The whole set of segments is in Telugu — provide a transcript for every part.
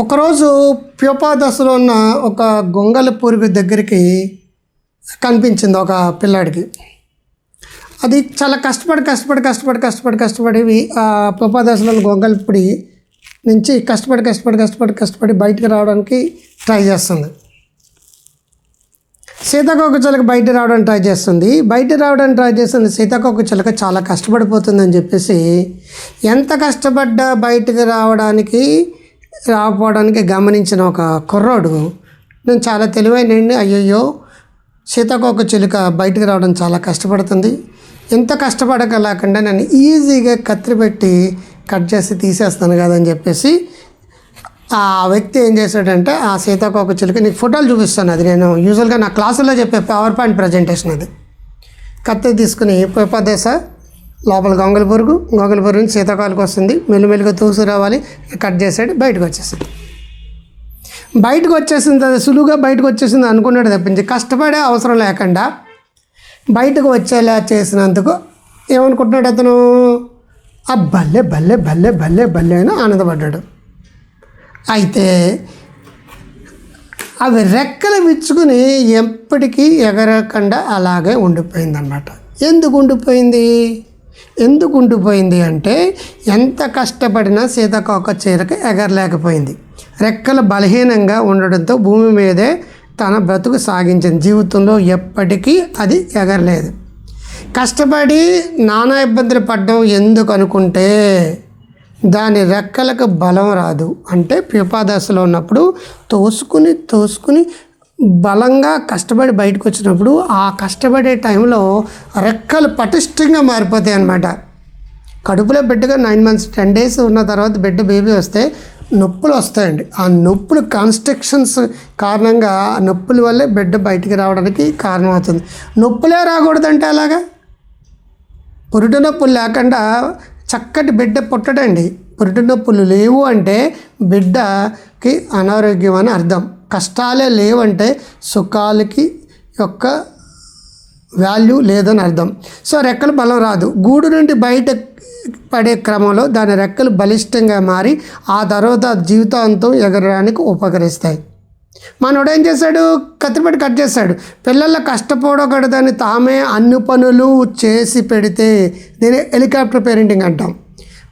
ఒకరోజు ప్యూపా దశలో ఉన్న ఒక గొంగళి పూర్వీ దగ్గరికి కనిపించింది ఒక పిల్లాడికి. అది చాలా కష్టపడి కష్టపడి కష్టపడి కష్టపడి కష్టపడి ఆ ప్యూపా దశలో ఉన్న పొడి నుంచి కష్టపడి కష్టపడి కష్టపడి కష్టపడి బయటకు రావడానికి ట్రై చేస్తుంది. సీతాకోక చిలక బయట రావడానికి ట్రై చేస్తుంది. బయట రావడానికి ట్రై చేస్తుంది. సీతాకోక చిలక చాలా కష్టపడిపోతుందని చెప్పేసి ఎంత కష్టపడ్డా బయటకు రావడానికి రాకపోవడానికి గమనించిన ఒక కుర్రోడు నేను చాలా తెలివైన అయ్యయ్యో సీతాకోక చిలుక బయటకు రావడం చాలా కష్టపడుతుంది. ఎంత కష్టపడకలేకుండా నేను ఈజీగా కత్తి పెట్టి కట్ చేసి తీసేస్తాను కదని చెప్పేసి ఆ వ్యక్తి ఏం చేశాడంటే ఆ సీతాకోక చిలుక నీకు ఫోటోలు చూపిస్తాను. అది నేను యూజువల్గా నా క్లాసుల్లో చెప్పే పవర్ పాయింట్ ప్రజెంటేషన్ అది. కత్తి తీసుకుని ఉపదేశ లోపల గొంగళి పురుగు నుంచి శీతాకాలకు వస్తుంది. మెల్లిమెల్లిగా తూసు రావాలి. కట్ చేసాడు బయటకు వచ్చేసింది బయటకు వచ్చేసింది అది సులువుగా బయటకు వచ్చేసింది అనుకున్నాడు తప్పించి కష్టపడే అవసరం లేకుండా బయటకు వచ్చేలా చేసినందుకు ఏమనుకుంటున్నాడు అతను? ఆ భలే భలే భలే భలే భలే అని ఆనందపడ్డాడు. అయితే అవి రెక్కలు విచ్చుకుని ఎప్పటికీ ఎగరకుండా అలాగే ఉండిపోయిందన్నమాట. ఎందుకు ఉండిపోయింది? ఎందుకు ఉండిపోయింది అంటే ఎంత కష్టపడినా సీతాకోక చీరక ఎగరలేకపోయింది. రెక్కలు బలహీనంగా ఉండడంతో భూమి మీదే తన బ్రతుకు సాగించింది. జీవితంలో ఎప్పటికీ అది ఎగరలేదు. కష్టపడి నానా ఇబ్బందులు పడ్డం ఎందుకు అనుకుంటే దాని రెక్కలకు బలం రాదు. అంటే పిపాదశలో ఉన్నప్పుడు తోసుకుని తోసుకుని బలంగా కష్టపడి బయటకు వచ్చినప్పుడు ఆ కష్టపడే టైంలో రెక్కలు పటిష్టంగా మారిపోతాయి అన్నమాట. కడుపులో బిడ్డగా నైన్ మంత్స్ టెన్ డేస్ ఉన్న తర్వాత బిడ్డ బేబీ వస్తే నొప్పులు వస్తాయండి. ఆ నొప్పులు కాన్స్ట్రక్షన్స్ కారణంగా ఆ నొప్పుల వల్లే బిడ్డ బయటికి రావడానికి కారణమవుతుంది. నొప్పులే రాకూడదంటే అలాగా పురుటి నొప్పులు లేకుండా చక్కటి బిడ్డ పుట్టడండి. పురుటి నొప్పులు లేవు అంటే బిడ్డకి అనారోగ్యం అని అర్థం. కష్టాలే లేవంటే సుఖాలకి యొక్క వాల్యూ లేదని అర్థం. సో రెక్కలు బలం రాదు. గూడు నుండి బయట పడే క్రమంలో దాని రెక్కలు బలిష్టంగా మారి ఆ తర్వాత జీవితాంతం ఎగరడానికి ఉపకరిస్తాయి. మనోడు ఏం చేశాడు? కత్తిపెట్టి కట్ చేశాడు. పిల్లల కష్టపడకూడదని తామే అన్ని పనులు చేసి పెడితే దీని హెలికాప్టర్ పేరెంటింగ్ అంటాం.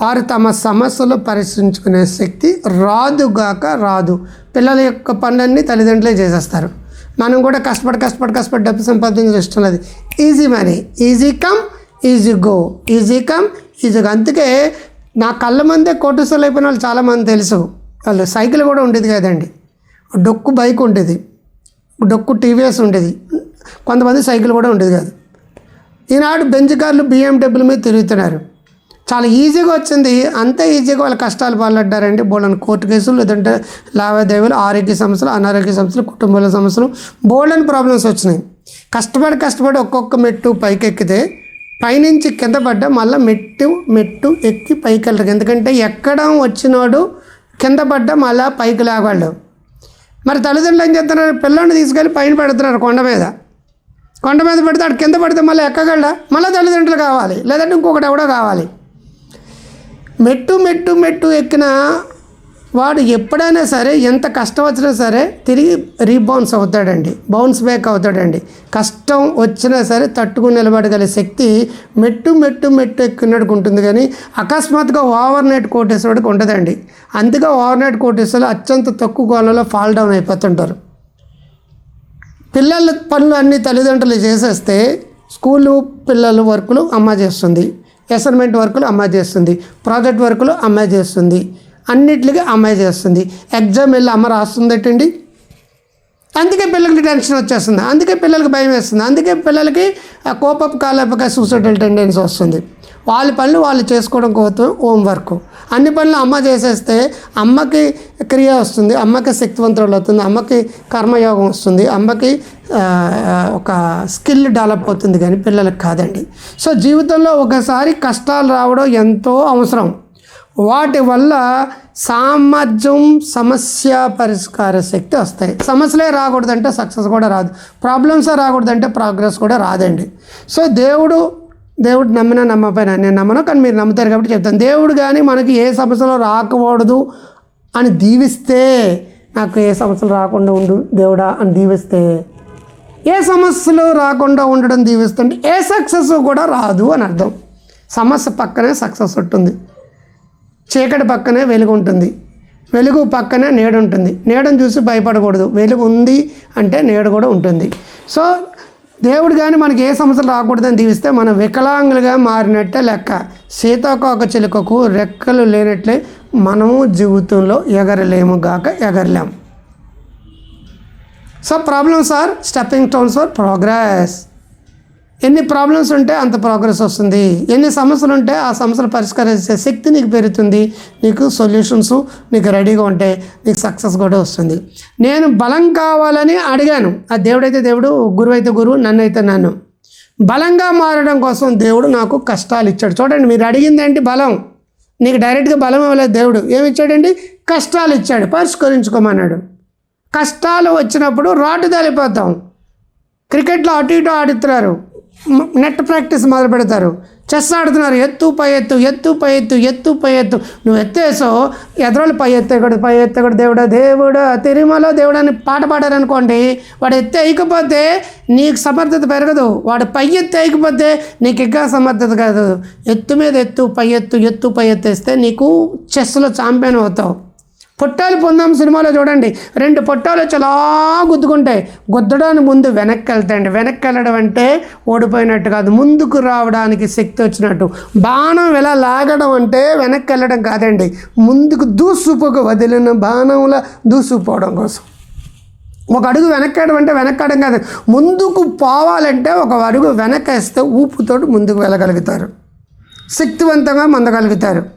వారు తమ సమస్యలు పరిశీలించుకునే శక్తి రాదుగాక రాదు. పిల్లల యొక్క పనులన్నీ తల్లిదండ్రులే చేసేస్తారు. మనం కూడా కష్టపడి కష్టపడి కష్టపడి డబ్బు సంపాదించడం ఇష్టం లేదు easy money easy come easy go easy come easy go అందుకే నా కళ్ళ ముందే కోటేశ్వర్లు అయిపోయిన వాళ్ళు చాలామంది తెలుసు. వాళ్ళు సైకిల్ కూడా ఉండేది కదండి. డొక్కు బైక్ ఉండేది. డొక్కు టీవీఎస్ ఉండేది. కొంతమంది సైకిల్ కూడా ఉండేది కాదు. ఈనాడు బెంచ్ కార్లు బిఎండబ్ల్యూ మీద తిరుగుతున్నారు. చాలా ఈజీగా వచ్చింది. అంత ఈజీగా వాళ్ళ కష్టాలు పాల్పడ్డారండి. బోల్డన్ కోర్టు కేసులు లేదంటే లావాదేవీలు ఆరోగ్య సమస్యలు అనారోగ్య సమస్యలు కుటుంబాల సమస్యలు బోల్డన్ ప్రాబ్లమ్స్ వచ్చినాయి. కష్టపడి కష్టపడి ఒక్కొక్క మెట్టు పైకెక్కితే పైనుంచి కింద పడ్డా మళ్ళీ మెట్టు మెట్టు ఎక్కి పైకి వెళ్ళరు ఎందుకంటే ఎక్కడం వచ్చినోడు కింద పడ్డా మళ్ళీ పైకి లేవాళ్ళు మరి తల్లిదండ్రులు ఏం చేస్తున్నారు? పిల్లల్ని తీసుకెళ్ళి పైన పెడుతున్నారు కొండ మీద. కొండ మీద పెడితే అటు కింద పడితే మళ్ళీ ఎక్కగలడా? మళ్ళీ తల్లిదండ్రులు కావాలి. లేదంటే ఇంకొకటి ఎవడో కావాలి. మెట్టు మెట్టు మెట్టు ఎక్కిన వాడు ఎప్పుడైనా సరే ఎంత కష్టం వచ్చినా సరే తిరిగి రీబౌన్స్ అవుతాడండి. బౌన్స్ బ్యాక్ అవుతాడండి. కష్టం వచ్చినా సరే తట్టుకుని నిలబడగలిగే శక్తి మెట్టు మెట్టు మెట్టు ఎక్కినట్టుకు ఉంటుంది కానీ అకస్మాత్తుగా ఓవర్ నైట్ కోటేశ్వరుడికి ఉండదండి. అందుకే ఓవర్ నైట్ కోటేసేలో అత్యంత తక్కువ కాలంలో ఫాల్ డౌన్ అయిపోతుంటారు. పిల్లల పనులు అన్ని తల్లిదండ్రులు చేసేస్తే స్కూలు పిల్లల వర్కులు అమ్మ చేస్తుంది. అసైన్మెంట్ వర్కులు అమ్మాయి చేస్తుంది. ప్రాజెక్ట్ వర్కులు అమ్మాయి చేస్తుంది. అన్నిటికీ అమ్మాయి చేస్తుంది. ఎగ్జామ్ వెళ్ళి అమ్మ రాస్తుందటండి? అందుకే పిల్లలకి టెన్షన్ వచ్చేస్తుంది. అందుకే పిల్లలకి భయం వేస్తుంది. అందుకే పిల్లలకి ఆ కోపపు కాలేపక సూసైడల్ టెండెన్సీ వస్తుంది. వాళ్ళ పనులు వాళ్ళు చేసుకోవడం కోసం హోంవర్క్. అన్ని పనులు అమ్మ చేసేస్తే అమ్మకి క్రియ వస్తుంది అమ్మకి శక్తివంతురాలు అవుతుంది అమ్మకి కర్మయోగం వస్తుంది అమ్మకి ఒక స్కిల్ డెవలప్ అవుతుంది కానీ పిల్లలకు కాదండి. సో జీవితంలో ఒకసారి కష్టాలు రావడం ఎంతో అవసరం. వాటి వల్ల సామర్థ్యం సమస్య పరిష్కార శక్తి వస్తాయి. సమస్యలే రాకూడదంటే సక్సెస్ కూడా రాదు. ప్రాబ్లమ్సే రాకూడదంటే ప్రోగ్రెస్ కూడా రాదండి. సో దేవుడు దేవుడు నమ్మినా నమ్మపోయినా నేను నమ్మను కానీ మీరు నమ్ముతారు కాబట్టి చెప్తాను. దేవుడు కానీ మనకి ఏ సమస్యలో రాకూడదు అని దీవిస్తే నాకు ఏ సమస్యలు రాకుండా ఉండు దేవుడా అని దీవిస్తే ఏ సమస్యలు రాకుండా ఉండడం దీవిస్తుంటే ఏ సక్సెస్ కూడా రాదు అని అర్థం. సమస్య పక్కనే సక్సెస్ ఉంటుంది. చీకటి పక్కనే వెలుగు ఉంటుంది. వెలుగు పక్కనే నీడ ఉంటుంది. నీడను చూసి భయపడకూడదు. వెలుగు ఉంది అంటే నీడ కూడా ఉంటుంది. సో దేవుడు కానీ మనకి ఏ సమస్యలు రాకూడదని దీవిస్తే మనం వికలాంగులుగా మారినట్టే లెక్క. సీతాకోక చిలుకకు రెక్కలు లేనట్లే మనము జీవితంలో ఎగరలేము గాక ఎగరలేము so problems are stepping stones for progress ఎన్ని ప్రాబ్లమ్స్ ఉంటే అంత ప్రోగ్రెస్ వస్తుంది. ఎన్ని సమస్యలు ఉంటే ఆ సమస్యలు పరిష్కరించే శక్తి నీకు పెరుగుతుంది. నీకు సొల్యూషన్స్ నీకు రెడీగా ఉంటే నీకు సక్సెస్ కూడా వస్తుంది. నేను బలం కావాలని అడిగాను. ఆ దేవుడైతే దేవుడు గురువు అయితే గురువు నన్ను అయితే నన్ను. బలంగా మారడం కోసం దేవుడు నాకు కష్టాలు ఇచ్చాడు. చూడండి మీరు అడిగింది ఏంటి? బలం. నీకు డైరెక్ట్గా బలం ఇవ్వలేదు దేవుడు. ఏమి ఇచ్చాడండి కష్టాలు ఇచ్చాడు. పరిష్కరించుకోమన్నాడు. కష్టాలు వచ్చినప్పుడు రాటు తలిపోతాం. క్రికెట్లో అటు ఇటు ఆడుతున్నారు. నెట్ ప్రాక్టీస్ మొదలు పెడతారు. చెస్ ఆడుతున్నారు. ఎత్తు పై ఎత్తు ఎత్తు పై ఎత్తు ఎత్తు పై ఎత్తు. నువ్వు ఎత్తేసో ఎదరోళ్ళు పై ఎత్తేకూడదు పై ఎత్తేకూడదు దేవుడా దేవుడా తిరుమల దేవుడా అని పాట పాడారనుకోండి వాడు ఎత్తే అయికపోతే నీకు సమర్థత పెరగదు. వాడు పై ఎత్తే అయికపోతే నీకు ఇంకా సమర్థత కాదు ఎత్తు మీద ఎత్తు పై ఎత్తు ఎత్తు పై ఎత్తేస్తే నీకు చెస్లో ఛాంపియన్ అవుతావు. పొట్టాలు పొందాం సినిమాలో చూడండి. రెండు పొట్టాలు చాలా గుద్దుకుంటాయి. గుద్దడానికి ముందు వెనక్కి వెళ్తాయండి వెనక్కి వెళ్ళడం అంటే ఓడిపోయినట్టు కాదు. ముందుకు రావడానికి శక్తి వచ్చినట్టు. బాణం ఇలా లాగడం అంటే వెనక్కి వెళ్ళడం కాదండి. ముందుకు దూసుపుకు వదిలిన బాణంలా దూసుకుపోవడం కోసం. ఒక అడుగు వెనక్కడం అంటే వెనక్కడం కాదు. ముందుకు పోవాలంటే ఒక అడుగు వెనకేస్తే ఊపుతోటి ముందుకు వెళ్ళగలుగుతారు. శక్తివంతంగా మందగలుగుతారు.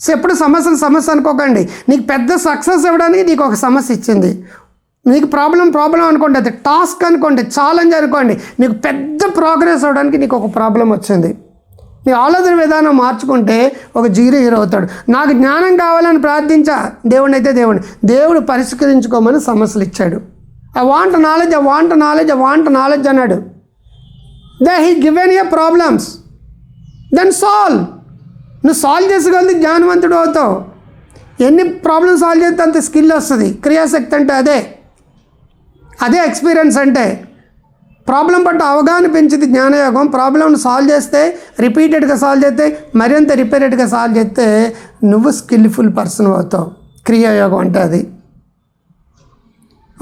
సో ఎప్పుడు సమస్యను సమస్య అనుకోకండి. నీకు పెద్ద సక్సెస్ ఇవ్వడానికి నీకు ఒక సమస్య ఇచ్చింది. నీకు ప్రాబ్లం ప్రాబ్లం అనుకోండి అది టాస్క్ అనుకోండి ఛాలెంజ్ అనుకోండి నీకు పెద్ద ప్రోగ్రెస్ అవ్వడానికి నీకు ఒక ప్రాబ్లం వచ్చింది. నీ ఆలోచన విధానం మార్చుకుంటే ఒక జీరో హీరో అవుతాడు. నాకు జ్ఞానం కావాలని ప్రార్థించా. దేవుడిని అయితే దేవుడు దేవుడు పరిష్కరించుకోమని సమస్యలు ఇచ్చాడు. I want knowledge I want knowledge I want knowledge అన్నాడు. They he given a problems then solve నువ్వు సాల్వ్ చేసుకోగలిగితే జ్ఞానవంతుడు అవుతావు. ఎన్ని ప్రాబ్లమ్స్ సాల్వ్ చేస్తే అంత స్కిల్ వస్తుంది. క్రియాశక్తి అంటే అదే. అదే ఎక్స్పీరియన్స్ అంటే. ప్రాబ్లం పట్ల అవగాహన పెంచింది జ్ఞానయోగం. ప్రాబ్లంను సాల్వ్ చేస్తే రిపీటెడ్గా సాల్వ్ చేస్తే మరింత రిపీటెడ్గా సాల్వ్ చేస్తే నువ్వు స్కిల్ఫుల్ పర్సన్ అవుతావు. క్రియాయోగం అంటే అది.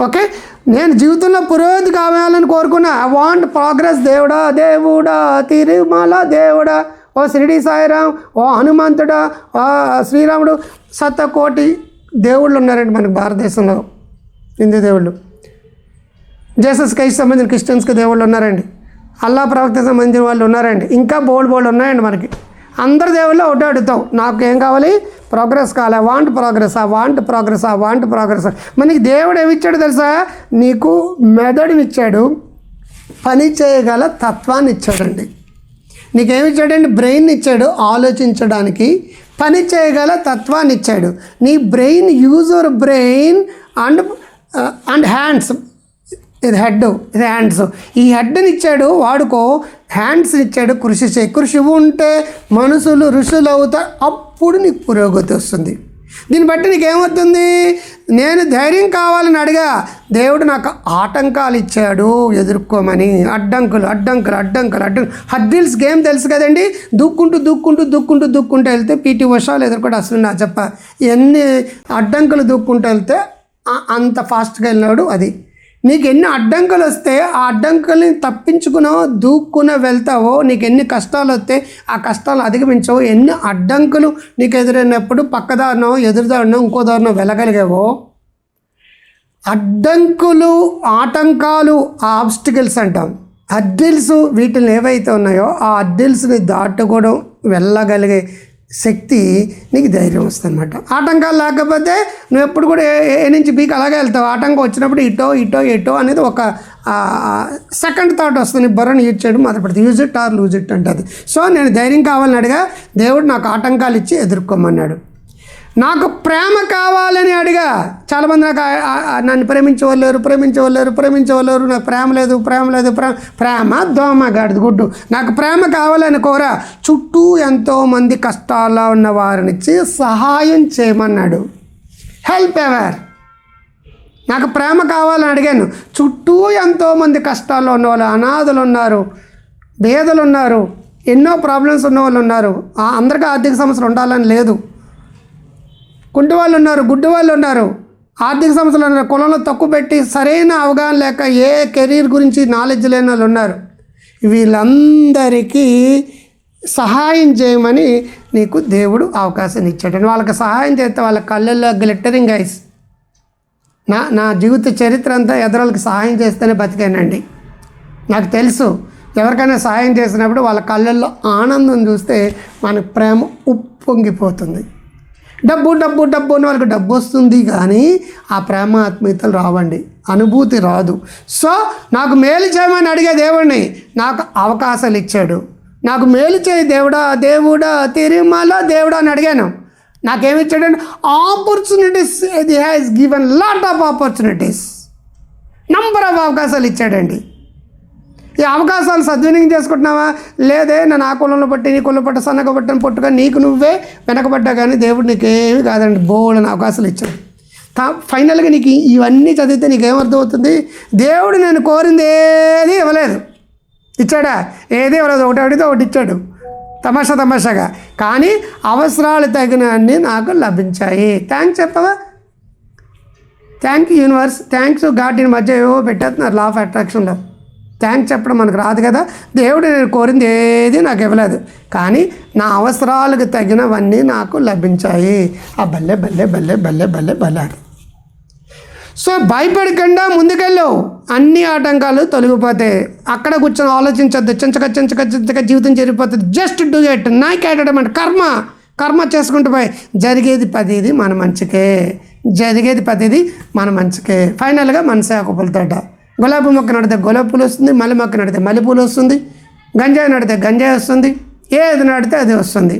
ఓకే? నేను జీవితంలో పురోగతి కావాలని కోరుకున్నా. ఐ వాంట్ ప్రోగ్రెస్ దేవుడా దేవుడా తిరుమల దేవుడా. ఓ శిరిడి సాయిరాం ఓ హనుమంతుడు ఓ శ్రీరాముడు. సతకోటి దేవుళ్ళు ఉన్నారండి మనకు భారతదేశంలో హిందూ దేవుళ్ళు. జేసస్ క్రైస్ట్ సంబంధించిన క్రిస్టియన్స్కి దేవుళ్ళు ఉన్నారండి. అల్లా ప్రవక్త సంబంధించిన వాళ్ళు ఉన్నారండి. ఇంకా బోల్డ్ బోల్డ్ ఉన్నాయండి మనకి. అందరి దేవుళ్ళు ఒకటే అడుగుతాం. నాకు ఏం కావాలి? ప్రోగ్రెస్ కావాలి. వాంట్ ప్రోగ్రెస్ ఆ వాంట్ ప్రోగ్రెస్ ఆ వాంట్ ప్రోగ్రెస్ మనకి దేవుడు ఏమిచ్చాడు తెలుసా? నీకు మెదడునిచ్చాడు. పని చేయగల తత్వాన్ని ఇచ్చాడండి. నీకేమి ఇచ్చాడండి బ్రెయిన్ ఇచ్చాడు ఆలోచించడానికి. పని చేయగల తత్వాన్ని ఇచ్చాడు. నీ brain user brain and and hands. ఇది హెడ్ ఇది హ్యాండ్స్. ఈ హెడ్ని ఇచ్చాడు వాడుకో. హ్యాండ్స్ ఇచ్చాడు కృషి చేయి. కృషి ఉంటే మనుషులు ఋషులు అవుతారు అప్పుడు నీకు పురోగతి వస్తుంది. దీన్ని బట్టి నీకేమవుతుంది? నేను ధైర్యం కావాలని అడిగా. దేవుడు నాకు ఆటంకాలు ఇచ్చాడు ఎదుర్కోమని. అడ్డంకులు అడ్డంకులు అడ్డంకులు అడ్డం హడ్డిల్స్ గేమ్ తెలుసు కదండి? దూక్కుంటూ దూక్కుంటూ దూక్కుంటూ దూక్కుంటూ వెళ్తే పీటీ వర్షాలు ఎదుర్కొంటే అసలు నా చెప్ప. ఎన్ని అడ్డంకులు దూక్కుంటూ వెళ్తే అంత ఫాస్ట్గా వెళ్ళినాడు అది. నీకు ఎన్ని అడ్డంకులు వస్తే ఆ అడ్డంకుల్ని తప్పించుకునో దూక్కునో వెళ్తావో నీకు ఎన్ని కష్టాలు వస్తే ఆ కష్టాలు అధిగమించవో ఎన్ని అడ్డంకులు నీకు ఎదురైనప్పుడు పక్కదారినో ఎదురుదారినో ఇంకో దారినో వెళ్ళగలిగావో అడ్డంకులు ఆటంకాలు ఆ ఆబ్స్టికల్స్ అంటాం. అడ్డిల్స్ వీటిని ఏవైతే ఉన్నాయో ఆ అడ్డిల్స్ని దాటుకోవడం వెళ్ళగలిగే శక్తి నీకు ధైర్యం వస్తుంది అనమాట ఆటంకాలు లేకపోతే నువ్వు ఎప్పుడు కూడా ఏ నుంచి బీకి అలాగే వెళ్తావు. ఆటంకం వచ్చినప్పుడు ఇటో ఇటో ఇటో అనేది ఒక సెకండ్ థాట్ వస్తుంది. బుర్రను యూజ్ చేయడం మొదలు use it or lose it అంటది. సో నేను ధైర్యం కావాలని అడిగా. దేవుడు నాకు ఆటంకాలు ఇచ్చి ఎదుర్కోమన్నాడు. నాకు ప్రేమ కావాలని అడిగా. చాలామంది నాకు నన్ను ప్రేమించవలేరు ప్రేమించవలేరు ప్రేమించవలేరు నాకు ప్రేమ లేదు ప్రేమ లేదు ప్రేమ ప్రేమ దోమ గాడిద గుడ్డు. నాకు ప్రేమ కావాలని కోరా. చుట్టూ ఎంతోమంది కష్టాల్లో ఉన్న వారినిచ్చి సహాయం చేయమన్నాడు. Help ever? నాకు ప్రేమ కావాలని అడిగాను. చుట్టూ ఎంతోమంది కష్టాల్లో ఉన్న వాళ్ళు అనాథలు ఉన్నారు భేదలు ఉన్నారు ఎన్నో ప్రాబ్లమ్స్ ఉన్న వాళ్ళు ఉన్నారు. ఆ అందరికీ ఆర్థిక సమస్యలు ఉండాలని లేదు. కుంటి వాళ్ళు ఉన్నారు గుడ్డి వాళ్ళు ఉన్నారు ఆర్థిక సమస్యలు ఉన్నారు. కులంలో తక్కువ పెట్టి సరైన అవగాహన లేక ఏ కెరీర్ గురించి నాలెడ్జ్ లేని వాళ్ళు ఉన్నారు. వీళ్ళందరికీ సహాయం చేయమని నీకు దేవుడు అవకాశం ఇచ్చాడు వాళ్ళకి సహాయం చేస్తే వాళ్ళ కళ్ళల్లో గ్లిట్టరింగ్ ఐస్ నా నా జీవిత చరిత్ర అంతా ఎదరోళ్ళకి సహాయం చేస్తేనే బతికానండి. నాకు తెలుసు ఎవరికైనా సహాయం చేసినప్పుడు వాళ్ళ కళ్ళల్లో ఆనందం చూస్తే మనకు ప్రేమ ఉప్పొంగిపోతుంది. డబ్బు డబ్బు డబ్బు అని వాళ్ళకి డబ్బు వస్తుంది కానీ ఆ ప్రేమ ఆత్మీయతలు రావండి. అనుభూతి రాదు. సో నాకు మేలు చేయమని అడిగే దేవుడిని నాకు అవకాశాలు ఇచ్చాడు. నాకు మేలు చేయి దేవుడా దేవుడా తిరుమల దేవుడా అని అడిగాను. నాకేమిచ్చాడంటే ఆపర్చునిటీస్ ఇది has given lot of opportunities number of అవకాశాలు ఇచ్చాడండి. ఈ అవకాశాలు సద్వినియోగం చేసుకుంటున్నావా? లేదే నా కులంలో పట్టి నీ కులంలో పట్ట సన్నగా పట్టని పొట్టుగా నీకు నువ్వే వెనకబడ్డా కానీ దేవుడు నీకేమి కాదండి. బోల్డని అవకాశాలు ఇచ్చాడు. తా ఫైనల్గా నీకు ఇవన్నీ చదివితే నీకేమర్థం అవుతుంది దేవుడు నేను కోరింది ఏది ఇవ్వలేదు. ఇచ్చాడా? ఏది ఇవ్వలేదు. ఒకటి అడిగితే ఒకటి ఇచ్చాడు. తమాషా తమాషాగా. కానీ అవసరాలు తగిన అన్నీ నాకు లభించాయి. థ్యాంక్స్ చెప్పవా? Thank you universe. Thanks God. In మధ్య ఏవో పెట్టేస్తున్నారు. Law of అట్రాక్షన్లో. థ్యాంక్స్ చెప్పడం మనకు రాదు కదా. దేవుడు నేను కోరింది ఏది నాకు ఇవ్వలేదు. కానీ నా అవసరాలకు తగినవన్నీ నాకు లభించాయి. ఆ బల్లె బల్లె బల్లె బల్లె బల్లె బల్లె సో భయపడకుండా ముందుకెళ్ళు అన్ని ఆటంకాలు తొలగిపోతాయి. అక్కడ కూర్చొని ఆలోచించద్దు. చించక చించక చించక జీవితం జరిగిపోతుంది జస్ట్ డూ ఇట్ నాకేటటువంటి కర్మ. కర్మ చేసుకుంటూ పోయి జరిగేది పదిది మన మంచికే. జరిగేది పదిది మన మంచికే. ఫైనల్గా మనసే ఆకుపలతోట గులాబీ మొక్క నడితే గులాబీ పూలు వస్తుంది మల్లె మొక్క నడితే మల్లెపూలు వస్తుంది గంజాయి నడితే గంజాయి వస్తుంది ఏది నాటితే అది వస్తుంది.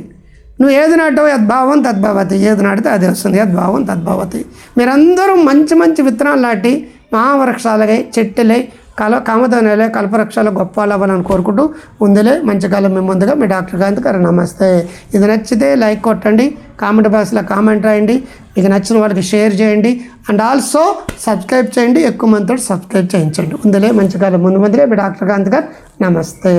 నువ్వు ఏది నాటవు యద్భావం తద్భావతి ఏది నాటితే అది వస్తుంది యద్భావం తద్భావతి మీరందరూ మంచి మంచి విత్తనాలు నాటి మహావృక్షాలకై చెట్టులై కల కామధనులే కల్పవృక్షాలు గొప్ప అవ్వాలని కోరుకుంటూ ముందులే మంచి కాలం మీ ముందుగా మీ డాక్టర్ కాంత్ గారు నమస్తే. ఇది నచ్చితే లైక్ కొట్టండి కామెంట్ బాక్స్లో కామెంట్ రాయండి మీకు నచ్చిన వాళ్ళకి షేర్ చేయండి అండ్ ఆల్సో సబ్స్క్రైబ్ చేయండి ఎక్కువ మందితో సబ్స్క్రైబ్ చేయించండి. ముందులే మంచి కాలం ముందు ముందులే మీ డాక్టర్ కాంత్ గారు నమస్తే.